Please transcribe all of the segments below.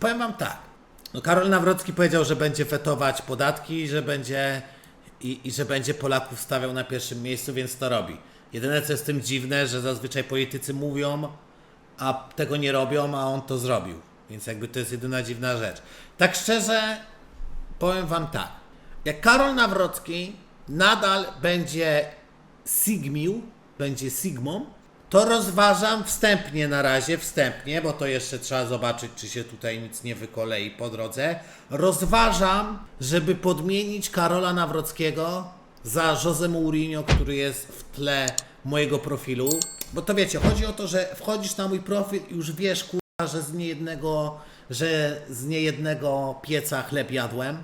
powiem wam tak. No Karol Nawrocki powiedział, że będzie wetować podatki, że będzie i, i że będzie Polaków stawiał na pierwszym miejscu, więc to robi. Jedyne co jest tym dziwne, że zazwyczaj politycy mówią, a tego nie robią, a on to zrobił. Więc jakby to jest jedyna dziwna rzecz. Tak szczerze, powiem wam tak. Jak Karol Nawrocki nadal będzie Sigmił, będzie Sigmą, to rozważam wstępnie na razie, wstępnie, bo to jeszcze trzeba zobaczyć, czy się tutaj nic nie wykolei po drodze. Rozważam, żeby podmienić Karola Nawrockiego za Jose Mourinho, który jest w tle mojego profilu. Bo to wiecie, chodzi o to, że wchodzisz na mój profil i już wiesz, kurwa, że z niejednego, że z niejednego pieca chleb jadłem.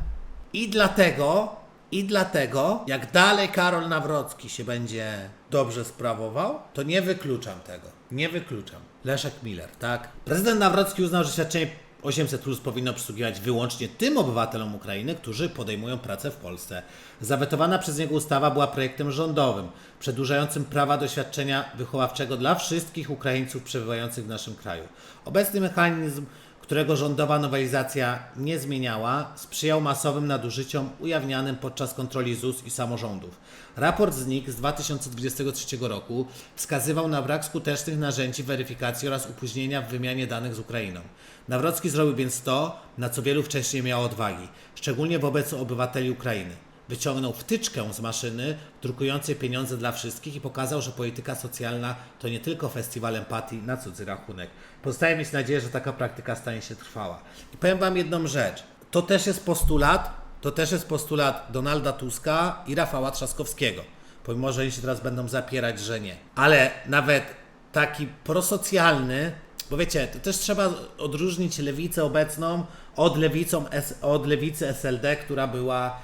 I dlatego, i dlatego, jak dalej Karol Nawrocki się będzie dobrze sprawował, to nie wykluczam tego. Nie wykluczam. Leszek Miller, tak? Prezydent Nawrocki uznał, że świadczenie 800 plus powinno przysługiwać wyłącznie tym obywatelom Ukrainy, którzy podejmują pracę w Polsce. Zawetowana przez niego ustawa była projektem rządowym, przedłużającym prawa do świadczenia wychowawczego dla wszystkich Ukraińców przebywających w naszym kraju. Obecny mechanizm którego rządowa nowelizacja nie zmieniała, sprzyjał masowym nadużyciom ujawnianym podczas kontroli ZUS i samorządów. Raport z NIK z 2023 roku wskazywał na brak skutecznych narzędzi weryfikacji oraz opóźnienia w wymianie danych z Ukrainą. Nawrocki zrobił więc to, na co wielu wcześniej miało odwagi, szczególnie wobec obywateli Ukrainy. Wyciągnął wtyczkę z maszyny drukującej pieniądze dla wszystkich i pokazał, że polityka socjalna to nie tylko festiwal empatii na cudzy rachunek. Pozostaje mieć nadzieję, że taka praktyka stanie się trwała. I powiem Wam jedną rzecz. To też jest postulat, to też jest postulat Donalda Tuska i Rafała Trzaskowskiego. Pomimo, że oni się teraz będą zapierać, że nie. Ale nawet taki prosocjalny, bo wiecie, to też trzeba odróżnić lewicę obecną od, lewicą, od lewicy SLD, która była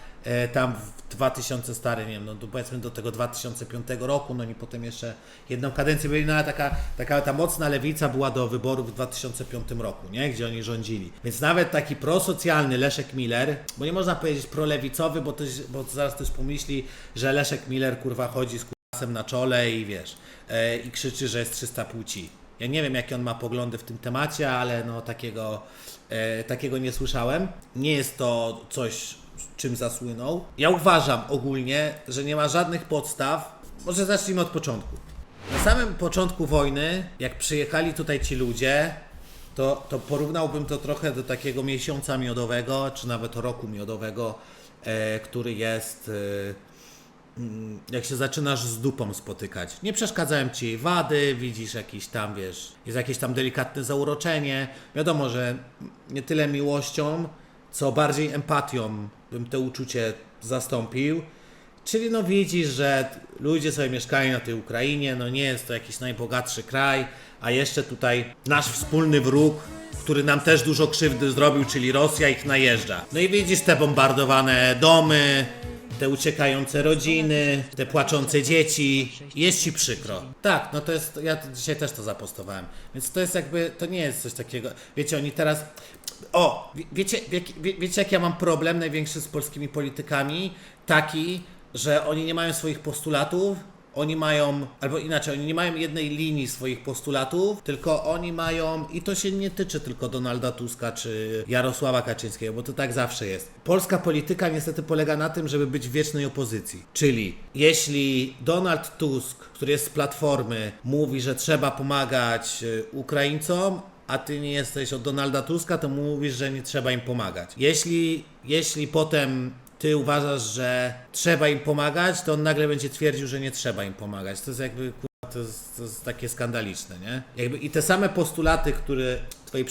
tam w 2000 stary, nie wiem, no powiedzmy do tego 2005 roku, no i potem jeszcze jedną kadencję byli, no ale taka, taka ta mocna lewica była do wyborów w 2005 roku, nie? Gdzie oni rządzili. Więc nawet taki prosocjalny Leszek Miller, bo nie można powiedzieć prolewicowy, bo, to, bo zaraz ktoś pomyśli, że Leszek Miller kurwa chodzi z kurwasem na czole i wiesz, e, i krzyczy, że jest 300 płci. Ja nie wiem, jakie on ma poglądy w tym temacie, ale no takiego, e, takiego nie słyszałem. Nie jest to coś, czym zasłynął. Ja uważam ogólnie, że nie ma żadnych podstaw. Może zacznijmy od początku. Na samym początku wojny, jak przyjechali tutaj ci ludzie, to, to porównałbym to trochę do takiego miesiąca miodowego, czy nawet roku miodowego, e, który jest. E, mm, jak się zaczynasz z dupą spotykać. Nie przeszkadzają ci jej wady, widzisz jakiś tam, wiesz, jest jakieś tam delikatne zauroczenie. Wiadomo, że nie tyle miłością, co bardziej empatią bym to uczucie zastąpił. Czyli no widzisz, że ludzie sobie mieszkają na tej Ukrainie, no nie jest to jakiś najbogatszy kraj, a jeszcze tutaj nasz wspólny wróg, który nam też dużo krzywdy zrobił, czyli Rosja, ich najeżdża. No i widzisz te bombardowane domy, te uciekające rodziny, te płaczące dzieci. Jest ci przykro. Tak, no to jest, ja dzisiaj też to zapostowałem. Więc to jest jakby, to nie jest coś takiego. Wiecie, oni teraz. O, wie- wiecie, wie, wie, wiecie jak ja mam problem największy z polskimi politykami? Taki, że oni nie mają swoich postulatów, oni mają, albo inaczej, oni nie mają jednej linii swoich postulatów, tylko oni mają, i to się nie tyczy tylko Donalda Tuska czy Jarosława Kaczyńskiego, bo to tak zawsze jest. Polska polityka niestety polega na tym, żeby być w wiecznej opozycji. Czyli jeśli Donald Tusk, który jest z Platformy, mówi, że trzeba pomagać y, Ukraińcom, a ty nie jesteś od Donalda Tuska, to mówisz, że nie trzeba im pomagać. Jeśli, jeśli potem ty uważasz, że trzeba im pomagać, to on nagle będzie twierdził, że nie trzeba im pomagać. To jest jakby to jest, to jest takie skandaliczne, nie? Jakby I te same postulaty, które twoi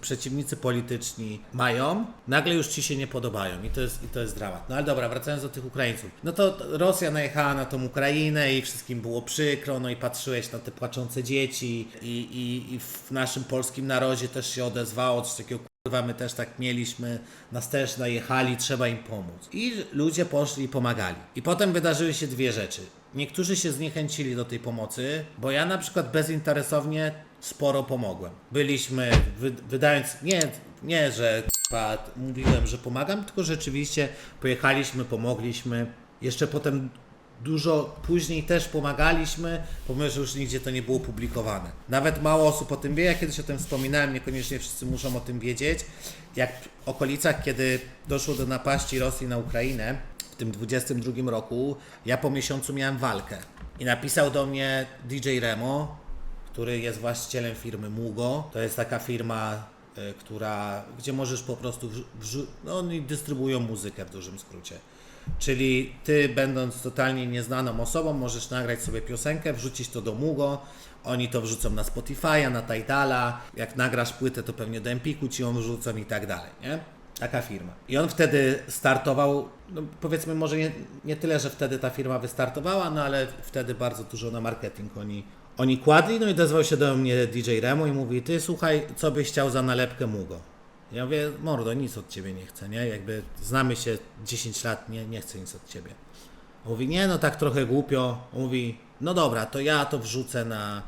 przeciwnicy polityczni mają, nagle już ci się nie podobają i to, jest, i to jest dramat. No ale dobra, wracając do tych Ukraińców. No to Rosja najechała na tą Ukrainę i wszystkim było przykro, no i patrzyłeś na te płaczące dzieci i, i, i w naszym polskim narodzie też się odezwało coś takiego my też tak mieliśmy, nas też najechali, trzeba im pomóc. I ludzie poszli i pomagali. I potem wydarzyły się dwie rzeczy. Niektórzy się zniechęcili do tej pomocy, bo ja na przykład bezinteresownie sporo pomogłem. Byliśmy, wy, wydając, nie, nie, że kurwa, mówiłem, że pomagam, tylko rzeczywiście pojechaliśmy, pomogliśmy. Jeszcze potem Dużo później też pomagaliśmy, pomimo że już nigdzie to nie było publikowane. Nawet mało osób o tym wie, ja kiedyś o tym wspominałem, niekoniecznie wszyscy muszą o tym wiedzieć. Jak w okolicach, kiedy doszło do napaści Rosji na Ukrainę, tym 22 roku, ja po miesiącu miałem walkę. I napisał do mnie DJ Remo, który jest właścicielem firmy Mugo. To jest taka firma, y, która, gdzie możesz po prostu, wrzu- no oni dystrybuują muzykę w dużym skrócie. Czyli ty, będąc totalnie nieznaną osobą, możesz nagrać sobie piosenkę, wrzucić to do Mugo, oni to wrzucą na Spotify'a, na Tidala, jak nagrasz płytę, to pewnie do Empiku ci ją wrzucą i tak dalej, nie? Taka firma. I on wtedy startował, no powiedzmy może nie, nie tyle, że wtedy ta firma wystartowała, no ale wtedy bardzo dużo na marketing oni, oni kładli, no i odezwał się do mnie DJ Remo i mówi, ty słuchaj, co byś chciał za nalepkę Mugo? Ja mówię, mordo, nic od ciebie nie chcę, nie? Jakby znamy się 10 lat, nie, nie chcę nic od ciebie. On Mówi, nie, no tak trochę głupio. On Mówi, no dobra, to ja to wrzucę na,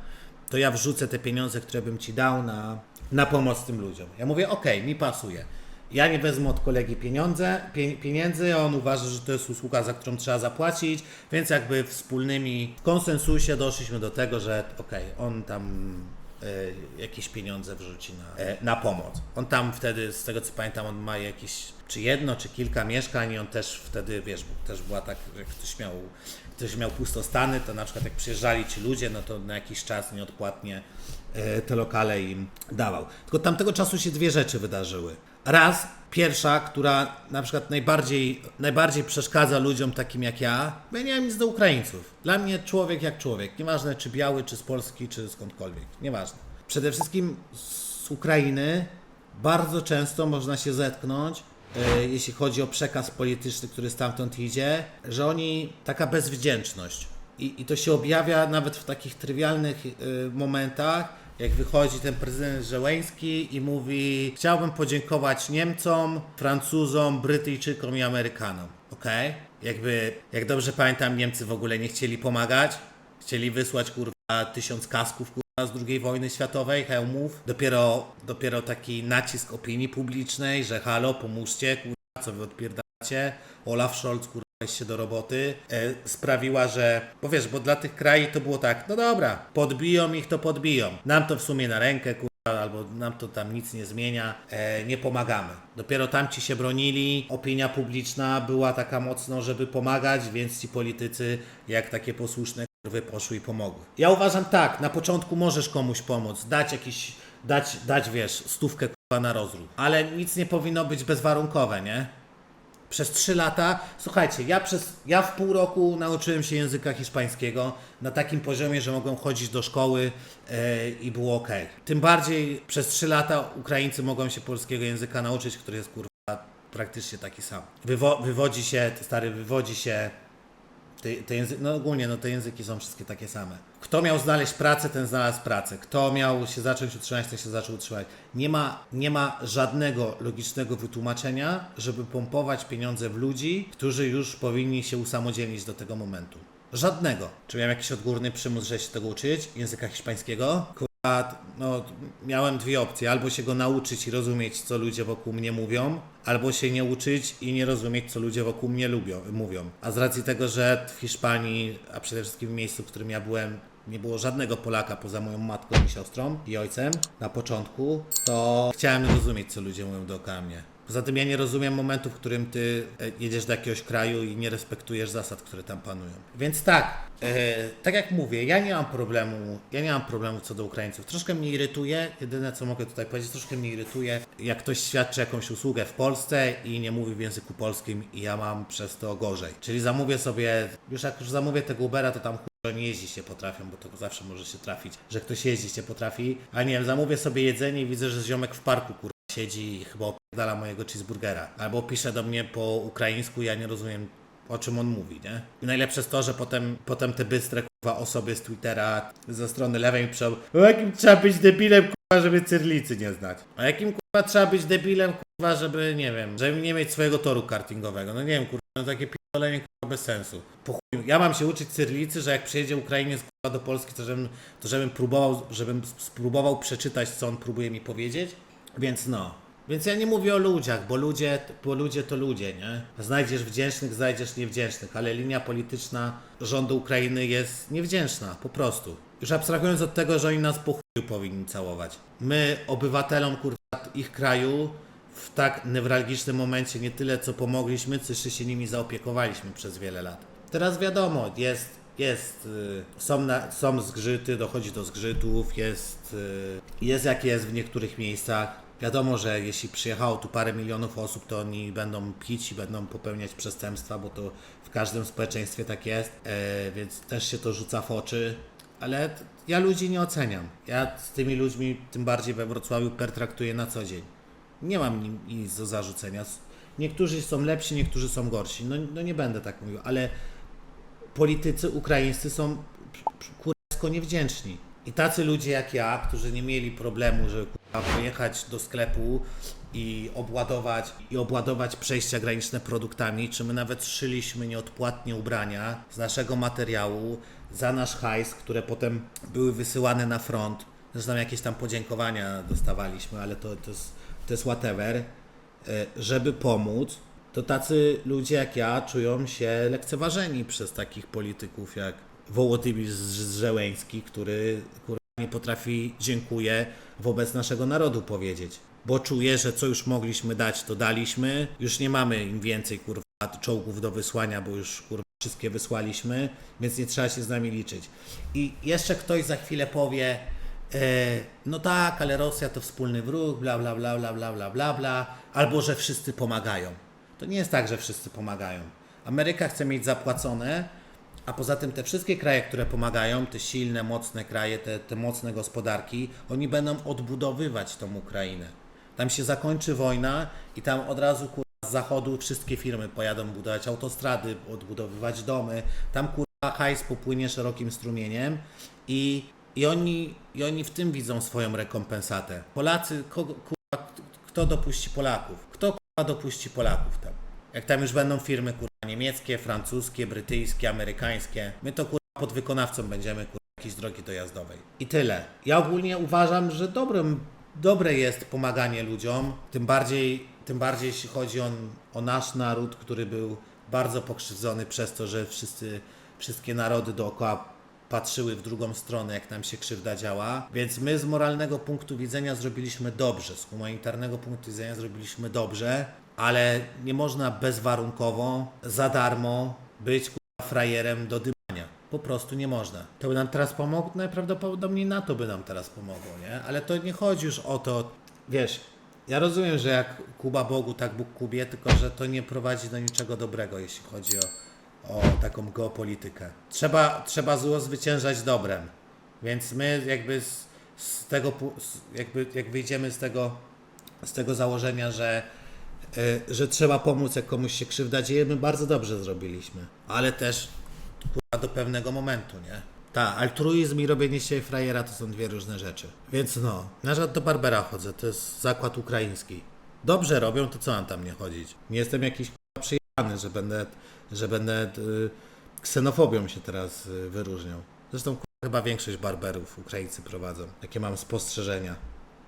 to ja wrzucę te pieniądze, które bym ci dał na, na pomoc tym ludziom. Ja mówię, okej, mi pasuje. Ja nie wezmę od kolegi pieniądze, pie, pieniędzy, on uważa, że to jest usługa, za którą trzeba zapłacić, więc jakby wspólnymi w konsensusie doszliśmy do tego, że okej, on tam e, jakieś pieniądze wrzuci na, e, na pomoc. On tam wtedy, z tego co pamiętam, on ma jakieś, czy jedno, czy kilka mieszkań i on też wtedy, wiesz, też była tak, że ktoś miał, ktoś miał pustostany, to na przykład jak przyjeżdżali ci ludzie, no to na jakiś czas nieodpłatnie e, te lokale im dawał. Tylko tamtego czasu się dwie rzeczy wydarzyły. Raz, pierwsza, która na przykład najbardziej, najbardziej przeszkadza ludziom takim jak ja, bo ja nie mam nic do Ukraińców. Dla mnie człowiek jak człowiek, nieważne czy biały, czy z Polski, czy skądkolwiek, nieważne. Przede wszystkim z Ukrainy bardzo często można się zetknąć, jeśli chodzi o przekaz polityczny, który stamtąd idzie, że oni, taka bezwdzięczność. I, I to się objawia nawet w takich trywialnych y, momentach, jak wychodzi ten prezydent Żeleński i mówi: Chciałbym podziękować Niemcom, Francuzom, Brytyjczykom i Amerykanom. Okej? Jakby, jak dobrze pamiętam, Niemcy w ogóle nie chcieli pomagać. Chcieli wysłać kurwa tysiąc kasków kurwa z II wojny światowej, hełmów. Dopiero, dopiero taki nacisk opinii publicznej, że halo, pomóżcie, kurwa, co wy odpierdacie. Olaf Scholz, kurwa, się do roboty, e, sprawiła, że, bo wiesz, bo dla tych krajów to było tak, no dobra, podbiją ich, to podbiją. Nam to w sumie na rękę, kurwa, albo nam to tam nic nie zmienia, e, nie pomagamy. Dopiero tamci się bronili, opinia publiczna była taka mocno, żeby pomagać, więc ci politycy, jak takie posłuszne kurwy, poszły i pomogły. Ja uważam tak, na początku możesz komuś pomóc, dać jakiś, dać, dać wiesz, stówkę kurwa na rozruch, ale nic nie powinno być bezwarunkowe, nie? Przez 3 lata, słuchajcie, ja przez ja w pół roku nauczyłem się języka hiszpańskiego na takim poziomie, że mogłem chodzić do szkoły e, i było ok. Tym bardziej przez 3 lata Ukraińcy mogą się polskiego języka nauczyć, który jest kurwa praktycznie taki sam. Wywo, wywodzi się, stary, wywodzi się te, te języ... No ogólnie no, te języki są wszystkie takie same. Kto miał znaleźć pracę, ten znalazł pracę. Kto miał się zacząć utrzymać, ten się zaczął utrzymać. Nie ma, nie ma żadnego logicznego wytłumaczenia, żeby pompować pieniądze w ludzi, którzy już powinni się usamodzielnić do tego momentu. Żadnego. Czy miałem jakiś odgórny przymus, że się tego uczyć? Języka hiszpańskiego? No, miałem dwie opcje. Albo się go nauczyć i rozumieć, co ludzie wokół mnie mówią, albo się nie uczyć i nie rozumieć, co ludzie wokół mnie lubią, mówią. A z racji tego, że w Hiszpanii, a przede wszystkim w miejscu, w którym ja byłem, nie było żadnego Polaka poza moją matką i siostrą i ojcem na początku, to chciałem rozumieć, co ludzie mówią dookoła mnie. Poza tym ja nie rozumiem momentu, w którym ty e, jedziesz do jakiegoś kraju i nie respektujesz zasad, które tam panują. Więc tak, e, tak jak mówię, ja nie mam problemu, ja nie mam problemu co do Ukraińców. Troszkę mnie irytuje, jedyne co mogę tutaj powiedzieć, troszkę mnie irytuje, jak ktoś świadczy jakąś usługę w Polsce i nie mówi w języku polskim i ja mam przez to gorzej. Czyli zamówię sobie, już jak już zamówię tego Ubera, to tam chuj, oni jeździć się potrafią, bo to zawsze może się trafić, że ktoś jeździć się potrafi, a nie wiem, zamówię sobie jedzenie i widzę, że ziomek w parku kur siedzi i chyba opierdala mojego cheeseburgera. Albo pisze do mnie po ukraińsku, ja nie rozumiem o czym on mówi, nie? I najlepsze jest to, że potem, potem te bystre kurwa osoby z Twittera ze strony lewej piszą o jakim trzeba być debilem kurwa, żeby cyrlicy nie znać. A jakim kurwa trzeba być debilem kurwa, żeby nie wiem, żeby nie mieć swojego toru kartingowego. No nie wiem kurwa, no takie pierdolenie kurwa bez sensu. Po chuj. Ja mam się uczyć cyrlicy, że jak przyjedzie Ukrainiec do Polski, to żebym, to żebym próbował, żebym spróbował przeczytać co on próbuje mi powiedzieć. Więc no, Więc ja nie mówię o ludziach, bo ludzie, bo ludzie to ludzie, nie? Znajdziesz wdzięcznych, znajdziesz niewdzięcznych, ale linia polityczna rządu Ukrainy jest niewdzięczna, po prostu. Już abstrahując od tego, że oni nas po chuju powinni całować. My, obywatelom kurwa ich kraju, w tak newralgicznym momencie nie tyle co pomogliśmy, co jeszcze się nimi zaopiekowaliśmy przez wiele lat. Teraz wiadomo, jest, jest, y, są, na, są zgrzyty, dochodzi do zgrzytów, jest, y, jest jak jest w niektórych miejscach. Wiadomo, że jeśli przyjechało tu parę milionów osób, to oni będą pić i będą popełniać przestępstwa, bo to w każdym społeczeństwie tak jest, e, więc też się to rzuca w oczy. Ale ja ludzi nie oceniam. Ja z tymi ludźmi, tym bardziej we Wrocławiu, pertraktuję na co dzień. Nie mam nic do zarzucenia. Niektórzy są lepsi, niektórzy są gorsi. No, no nie będę tak mówił, ale politycy ukraińscy są kurwa niewdzięczni. I tacy ludzie jak ja, którzy nie mieli problemu, żeby kurwa, pojechać do sklepu i obładować, i obładować przejścia graniczne produktami, czy my nawet szyliśmy nieodpłatnie ubrania z naszego materiału za nasz hajs, które potem były wysyłane na front. Zresztą jakieś tam podziękowania dostawaliśmy, ale to, to, jest, to jest whatever. E, Żeby pomóc, to tacy ludzie jak ja czują się lekceważeni przez takich polityków jak Wołodymyr Żeleński, który kurwa, nie potrafi dziękuję wobec naszego narodu powiedzieć. Bo czuje, że co już mogliśmy dać, to daliśmy. Już nie mamy im więcej kurwa czołgów do wysłania, bo już kurwa wszystkie wysłaliśmy, więc nie trzeba się z nami liczyć. I jeszcze ktoś za chwilę powie, no tak, ale Rosja to wspólny wróg, bla bla bla bla bla bla bla bla, albo że wszyscy pomagają. To nie jest tak, że wszyscy pomagają. Ameryka chce mieć zapłacone, a poza tym te wszystkie kraje, które pomagają, te silne, mocne kraje, te, te mocne gospodarki, oni będą odbudowywać tą Ukrainę. Tam się zakończy wojna i tam od razu z zachodu wszystkie firmy pojadą budować autostrady, odbudowywać domy. Tam kurwa hajs popłynie szerokim strumieniem i, i, oni, i oni w tym widzą swoją rekompensatę. Polacy, kogo, kurwa, kto dopuści Polaków? Kto kurwa dopuści Polaków tam? Jak tam już będą firmy kurwa niemieckie, francuskie, brytyjskie, amerykańskie, my to kurwa podwykonawcą będziemy kurwa jakiejś drogi dojazdowej. I tyle. Ja ogólnie uważam, że dobrym, dobre jest pomaganie ludziom, tym bardziej, tym bardziej jeśli chodzi o, nasz naród, który był bardzo pokrzywdzony przez to, że wszyscy, wszystkie narody dookoła patrzyły w drugą stronę, jak nam się krzywda działa. Więc my z moralnego punktu widzenia zrobiliśmy dobrze, z humanitarnego punktu widzenia zrobiliśmy dobrze, ale nie można bezwarunkowo, za darmo być kurwa, frajerem do dymania. Po prostu nie można. To by nam teraz pomogło? Najprawdopodobniej na to by nam teraz pomogło, nie? Ale to nie chodzi już o to, wiesz, ja rozumiem, że jak Kuba Bogu, tak Bóg Kubie, tylko że to nie prowadzi do niczego dobrego, jeśli chodzi o, o taką geopolitykę. Trzeba, trzeba zło zwyciężać dobrem. Więc my jakby z, z tego, z- jakby jak wyjdziemy z tego, z tego założenia, że, y, że trzeba pomóc, jak komuś się krzywda dzieje, my bardzo dobrze zrobiliśmy. Ale też kurwa, do pewnego momentu, nie? Tak, altruizm i robienie się frajera to są dwie różne rzeczy. Więc no, na żart do Barbera chodzę, to jest zakład ukraiński. Dobrze robią, to co mam tam nie chodzić? Nie jestem jakiś że będę, że będę y, ksenofobią się teraz y, wyróżniał. Zresztą chyba większość barberów Ukraińcy prowadzą. Jakie mam spostrzeżenia.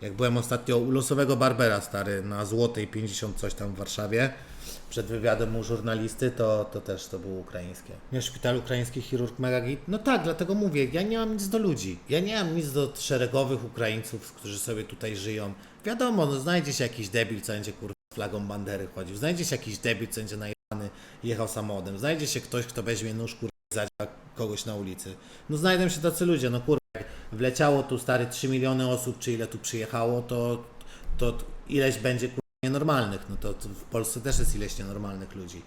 Jak byłem ostatnio u losowego barbera stary na Złotej 50 coś tam w Warszawie, przed wywiadem u żurnalisty, to, to też to było ukraińskie. Nie, szpital ukraiński chirurg Megagit? No tak, dlatego mówię, ja nie mam nic do ludzi. Ja nie mam nic do szeregowych Ukraińców, którzy sobie tutaj żyją. Wiadomo, no znajdzie się jakiś debil, co będzie kurwa flagą bandery chodził. Znajdzie się jakiś debil, co będzie i jechał samochodem. Znajdzie się ktoś, kto weźmie nóż kurwa i kogoś na ulicy. No znajdą się tacy ludzie, no kurwa. Wleciało tu stary 3 miliony osób, czy ile tu przyjechało, to, to ileś będzie kurwa nienormalnych. No to, to w Polsce też jest ileś nienormalnych ludzi,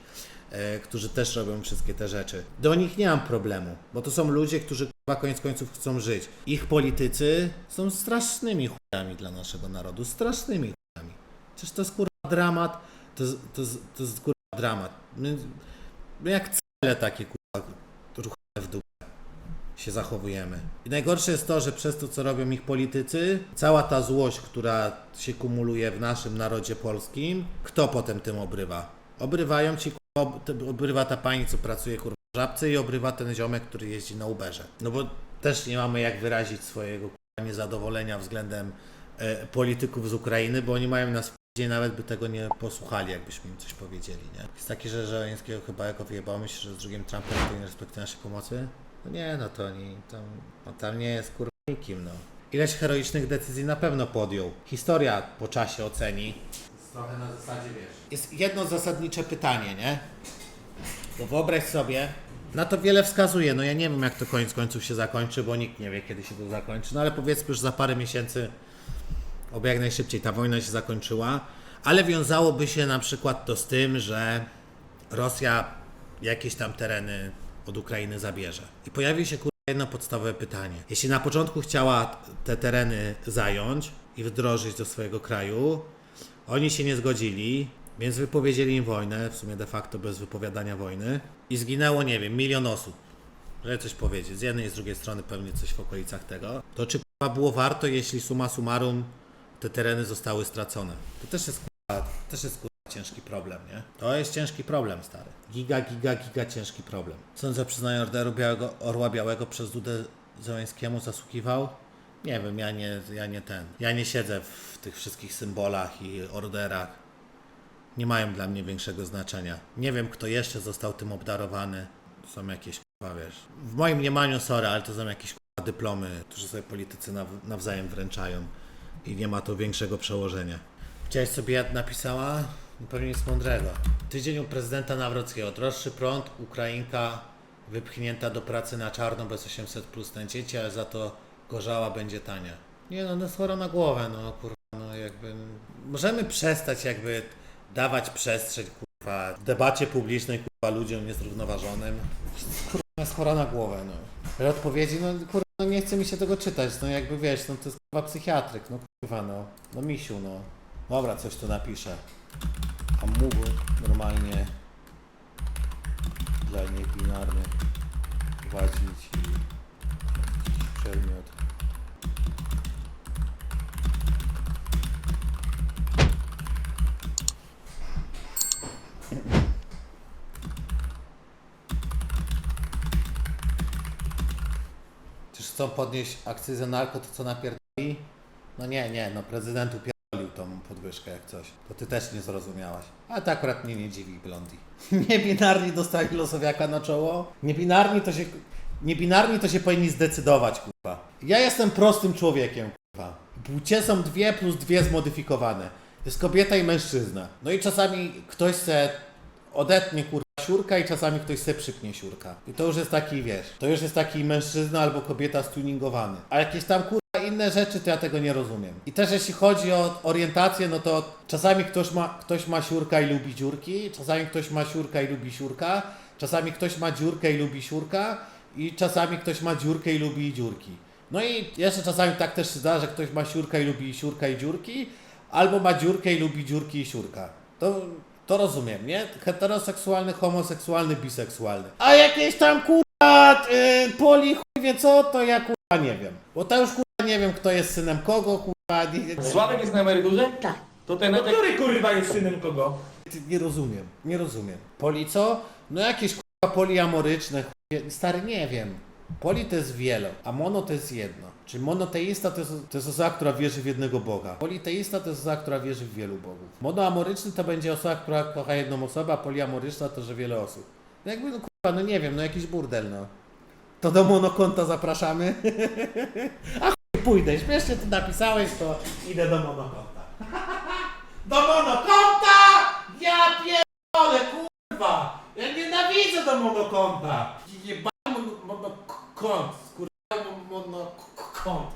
e, którzy też robią wszystkie te rzeczy. Do nich nie mam problemu, bo to są ludzie, którzy chyba koniec końców chcą żyć. Ich politycy są strasznymi chujami dla naszego narodu, strasznymi chujami. Przecież to jest kurwa dramat, to, to, to jest kurwa dramat. My, my jak cele takie kurwa ruchane w dół się zachowujemy. I najgorsze jest to, że przez to, co robią ich politycy, cała ta złość, która się kumuluje w naszym narodzie polskim, kto potem tym obrywa? Obrywają ci, kurwa, obrywa ta pani, co pracuje kurwa w żabce i obrywa ten ziomek, który jeździ na Uberze. No bo też nie mamy jak wyrazić swojego kurwa, niezadowolenia względem e, polityków z Ukrainy, bo oni mają nas Gdzie nawet by tego nie posłuchali, jakbyśmy im coś powiedzieli, nie? Jest taki, że Żeleńskiego chyba jako wyjebał myśli, że z drugim Trumpem to nie respektuje naszej pomocy? No nie, no to oni tam, no tam nie jest kurwa nikim, no. Ileś heroicznych decyzji na pewno podjął. Historia po czasie oceni. Jest trochę na zasadzie, wiesz. Jest jedno zasadnicze pytanie, nie? Bo wyobraź sobie, na to wiele wskazuje. No ja nie wiem, jak to koniec końców się zakończy, bo nikt nie wie, kiedy się to zakończy. No ale powiedzmy, że za parę miesięcy, oby jak najszybciej ta wojna się zakończyła, ale wiązałoby się na przykład to z tym, że Rosja jakieś tam tereny od Ukrainy zabierze. I pojawi się kurwa jedno podstawowe pytanie. Jeśli na początku chciała te tereny zająć i wdrożyć do swojego kraju, oni się nie zgodzili, więc wypowiedzieli im wojnę, w sumie de facto bez wypowiadania wojny i zginęło, nie wiem, milion osób. Żeby coś powiedzieć, z jednej i z drugiej strony pewnie coś w okolicach tego. To czy było warto, jeśli summa summarum te tereny zostały stracone? To też jest kurwa, też jest kurwa ciężki problem, nie? To jest ciężki problem, stary. Giga, giga, giga ciężki problem. Sądzę, przyznaję Orderu Białego, Orła Białego przez Dudę Zełańskiemu zasługiwał? Nie wiem, ja nie, ja nie ten. Ja nie siedzę w tych wszystkich symbolach i orderach. Nie mają dla mnie większego znaczenia. Nie wiem, kto jeszcze został tym obdarowany. Są jakieś, kurwa, wiesz. W moim mniemaniu, sorry, ale to są jakieś kurwa, dyplomy, które sobie politycy naw- nawzajem wręczają. I nie ma to większego przełożenia. Chciałeś sobie napisała? Pewnie nic mądrego. Tydzień u prezydenta Nawrockiego. Droższy prąd, Ukrainka wypchnięta do pracy na czarno bez 800 plus dzieci, ale za to gorzała będzie tania. Nie no, no chora na głowę, no kurwa, no jakby... Możemy przestać jakby dawać przestrzeń, kurwa, w debacie publicznej, kurwa, ludziom niezrównoważonym. Kurwa, jest chora na głowę, no. Ale odpowiedzi, no kurwa, no nie chce mi się tego czytać, no jakby wiesz, no to jest kurwa psychiatryk, no kurwa, no. No misiu, no. Dobra, coś tu napiszę. A mógł normalnie dla niebinarnych prowadzić i przedmiot. Chcą podnieść akcyzę na alko, to co napierdoli? No nie, nie, no prezydent upierdolił tą podwyżkę jak coś. To ty też nie zrozumiałaś. Ale to akurat mnie nie dziwi, Blondi. Niebinarni dostali losowiaka na czoło? Niebinarni to się... Niebinarni to się powinni zdecydować, kurwa. Ja jestem prostym człowiekiem, kurwa. Płcie są dwie plus dwie zmodyfikowane. Jest kobieta i mężczyzna. No i czasami ktoś se odetnie kurwa siurka i czasami ktoś se przypnie siurka. I to już jest taki, wiesz, to już jest taki mężczyzna albo kobieta stuningowany. A jakieś tam kurwa inne rzeczy, to ja tego nie rozumiem. I też jeśli chodzi o orientację, no to czasami ktoś ma, ktoś ma siurka i lubi dziurki, czasami ktoś ma siurka i lubi siurka, czasami ktoś ma dziurkę i lubi siurka i czasami ktoś ma dziurkę i lubi dziurki. No i jeszcze czasami tak też się zdarza, że ktoś ma siurkę i lubi siurka i dziurki, albo ma dziurkę i lubi dziurki i siurka. To, to rozumiem, nie? Heteroseksualny, homoseksualny, biseksualny. A jakieś tam kurwa yy, poli chuj wie co, to ja kurwa nie wiem. Bo to już kurwa nie wiem kto jest synem kogo, kurwa nie, Sławek jest na emeryturze? Tak. To ten No który kurwa jest synem kogo? nie rozumiem, nie rozumiem. Poli co? No jakieś kurwa poliamoryczne, chuj, stary nie wiem. Poli to jest wielo, a mono to jest jedno. Czyli monoteista to jest, to jest osoba, która wierzy w jednego Boga. Politeista to jest osoba, która wierzy w wielu bogów. Monoamoryczny to będzie osoba, która kocha jedną osobę, a poliamoryczna to, że wiele osób. No jakby, no kurwa, no nie wiem, no jakiś burdel, no. To do monokonta zapraszamy. a chuj, pójdę, śmiesznie to napisałeś, to idę do monokonta. do monokonta! Ja pierdolę, kurwa! Ja nienawidzę do monokonta! Jebany mon- monokont, kurwa, monokont.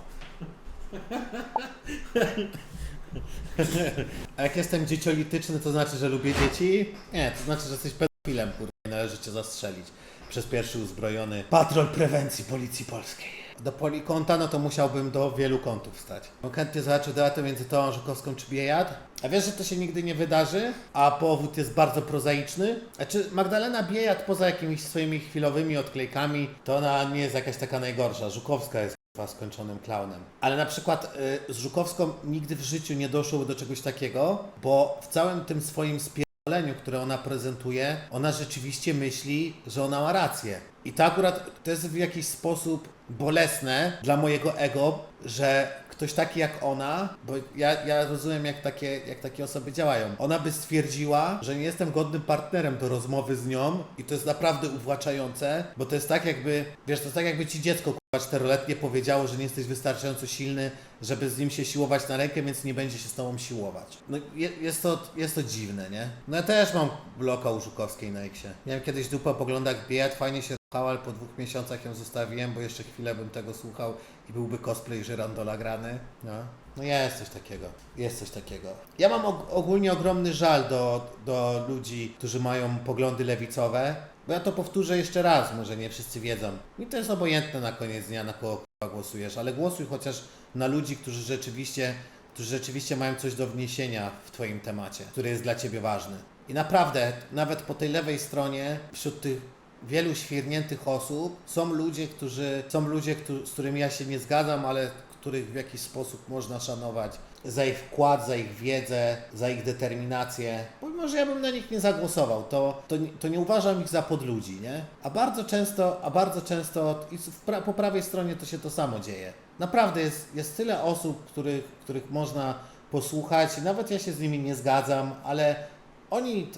A jak jestem dzieciolityczny, to znaczy, że lubię dzieci? Nie, to znaczy, że jesteś pedofilem, kurwa, należy cię zastrzelić. Przez pierwszy uzbrojony patrol prewencji Policji Polskiej. Do polikonta, no to musiałbym do wielu kątów stać. Chętnie zobaczył debatę między tą Żukowską czy Biejat. A wiesz, że to się nigdy nie wydarzy, a powód jest bardzo prozaiczny? Znaczy, Magdalena Biejat poza jakimiś swoimi chwilowymi odklejkami, to ona nie jest jakaś taka najgorsza. Żukowska jest kurwa, skończonym klaunem. Ale na przykład y, z Żukowską nigdy w życiu nie doszło do czegoś takiego, bo w całym tym swoim spierdoleniu, które ona prezentuje, ona rzeczywiście myśli, że ona ma rację. I to akurat to jest w jakiś sposób bolesne dla mojego ego, że ktoś taki jak ona, bo ja, ja rozumiem jak takie, jak takie osoby działają, ona by stwierdziła, że nie jestem godnym partnerem do rozmowy z nią i to jest naprawdę uwłaczające, bo to jest tak jakby, wiesz, to jest tak jakby ci dziecko kurwa, czteroletnie powiedziało, że nie jesteś wystarczająco silny, żeby z nim się siłować na rękę, więc nie będzie się z tobą siłować. No je, jest, to, jest to dziwne, nie? No ja też mam bloka u Żukowskiej na Xie. Miałem kiedyś dupę poglądach bied, fajnie się ale po dwóch miesiącach ją zostawiłem, bo jeszcze chwilę bym tego słuchał i byłby cosplay Żyrandola grany. No. No jest coś takiego, jest coś takiego. Ja mam og- ogólnie ogromny żal do, do ludzi, którzy mają poglądy lewicowe, bo ja to powtórzę jeszcze raz, może nie wszyscy wiedzą. Mi to jest obojętne na koniec dnia, na kogo głosujesz, ale głosuj chociaż na ludzi, którzy rzeczywiście, którzy rzeczywiście mają coś do wniesienia w Twoim temacie, który jest dla Ciebie ważny. I naprawdę, nawet po tej lewej stronie, wśród tych wielu świerniętych osób, są ludzie, którzy, są ludzie, z którymi ja się nie zgadzam, ale których w jakiś sposób można szanować za ich wkład, za ich wiedzę, za ich determinację. Pomimo, że ja bym na nich nie zagłosował, to, to, to nie uważam ich za podludzi, nie? A bardzo często, a bardzo często pra, po prawej stronie to się to samo dzieje. Naprawdę jest, jest tyle osób, których, których można posłuchać, nawet ja się z nimi nie zgadzam, ale oni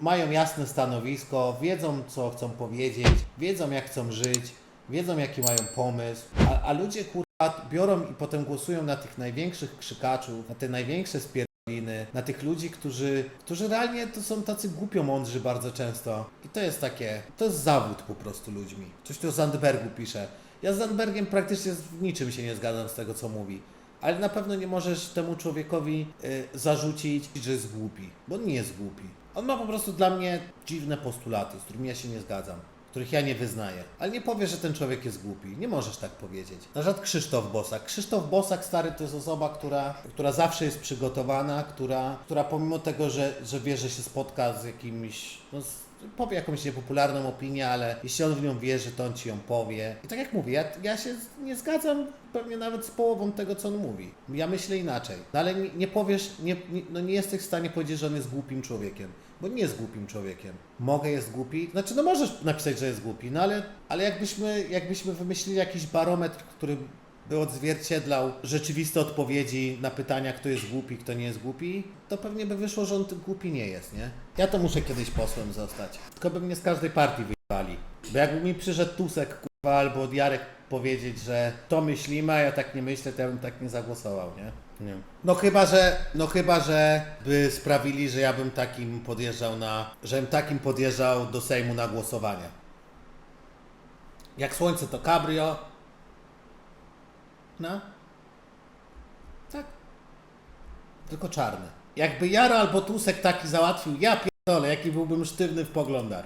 mają jasne stanowisko, wiedzą co chcą powiedzieć, wiedzą jak chcą żyć, wiedzą jaki mają pomysł, a, a ludzie kurwa biorą i potem głosują na tych największych krzykaczów, na te największe spierdoliny, na tych ludzi, którzy, którzy realnie to są tacy głupio mądrzy bardzo często. I to jest takie, to jest zawód po prostu ludźmi. Coś tu o Zandbergu pisze. Ja z Zandbergiem praktycznie w niczym się nie zgadzam z tego, co mówi. Ale na pewno nie możesz temu człowiekowi y, zarzucić, że jest głupi, bo nie jest głupi. On ma po prostu dla mnie dziwne postulaty, z którymi ja się nie zgadzam, których ja nie wyznaję. Ale nie powiesz, że ten człowiek jest głupi. Nie możesz tak powiedzieć. Na przykład Krzysztof Bosak. Krzysztof Bosak, stary, to jest osoba, która, która zawsze jest przygotowana, która, która pomimo tego, że, że wie, że się spotka z jakimś, no, z, powie jakąś niepopularną opinię, ale jeśli on w nią wierzy, to on ci ją powie. I tak jak mówię, ja, ja się nie zgadzam pewnie nawet z połową tego, co on mówi. Ja myślę inaczej. No ale nie, nie powiesz, nie, nie, no nie jesteś w stanie powiedzieć, że on jest głupim człowiekiem. Bo nie jest głupim człowiekiem. Mogę jest głupi? Znaczy, no możesz napisać, że jest głupi, no ale, ale jakbyśmy, jakbyśmy wymyślili jakiś barometr, który by odzwierciedlał rzeczywiste odpowiedzi na pytania, kto jest głupi, kto nie jest głupi, to pewnie by wyszło, że on głupi nie jest, nie? Ja to muszę kiedyś posłem zostać. Tylko by mnie z każdej partii wyjebali. Bo jakby mi przyszedł Tusek, kurwa, albo Jarek powiedzieć, że to myślimy, a ja tak nie myślę, to ja bym tak nie zagłosował, nie? Nie. No chyba, że, no chyba, że by sprawili, że ja bym takim podjeżdżał na, żebym takim podjeżdżał do Sejmu na głosowanie. Jak słońce to cabrio. No. Tak. Tylko czarny. Jakby Jaro albo Tusek taki załatwił, ja pierdolę, jaki byłbym sztywny w poglądach.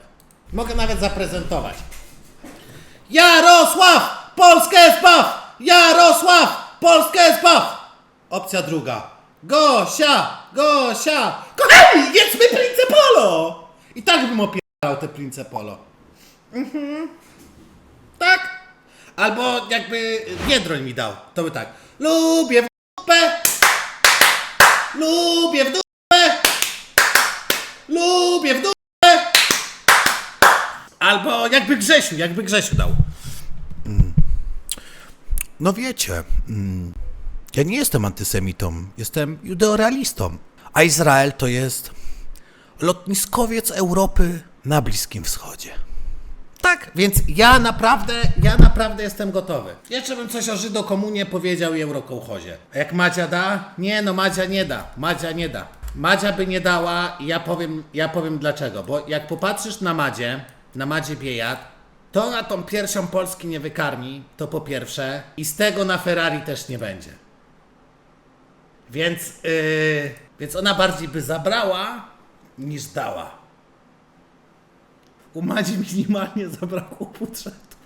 Mogę nawet zaprezentować. Jarosław! Polskę zbaw! Jarosław! Polskę zbaw! Opcja druga. Gosia! Gosia! Kochani, jedzmy Prince Polo! I tak bym opierał te Prince Polo. Mhm. Albo jakby Biedroń mi dał, to by tak. Lubię w dupę! Lubię w dupę! Lubię w dupę! Albo jakby Grzesiu, jakby Grzesiu dał. No wiecie, mm, ja nie jestem antysemitą, jestem judeorealistą. A Izrael to jest lotniskowiec Europy na Bliskim Wschodzie. Tak, więc ja naprawdę, ja naprawdę jestem gotowy. Jeszcze bym coś o Żydokomunie powiedział i Eurokołchozie. A jak Madzia da? Nie, no Madzia nie da. Madzia nie da. Madzia by nie dała ja powiem, ja powiem dlaczego. Bo jak popatrzysz na Madzie, na Madzie Biejat, to ona tą pierwszą Polski nie wykarmi, to po pierwsze. I z tego na Ferrari też nie będzie. Więc, yy, więc ona bardziej by zabrała niż dała. U Madzi minimalnie zabrakło budżetu.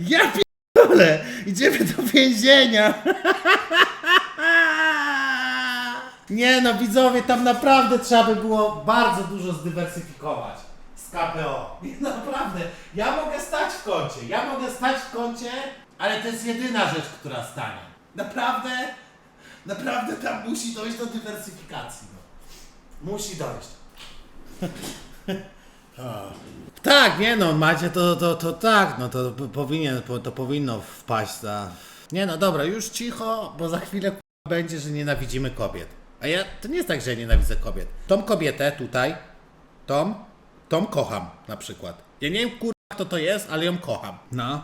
Ja pierdolę! Idziemy do więzienia! Nie no, widzowie, tam naprawdę trzeba by było bardzo dużo zdywersyfikować z naprawdę. Ja mogę stać w kącie. Ja mogę stać w kącie Ale to jest jedyna rzecz, która stanie. Naprawdę, naprawdę tam musi dojść do dywersyfikacji. No. Musi dojść. Tak, nie no, macie to, to, to tak, no to powinien, po- to powinno wpaść za... Nie no, dobra, już cicho, bo za chwilę będzie, że nienawidzimy kobiet. A ja, to nie jest tak, że ja nienawidzę kobiet. Tą kobietę tutaj, tą, Tom kocham na przykład. Ja nie wiem kurwa kto to jest, ale ją kocham. No.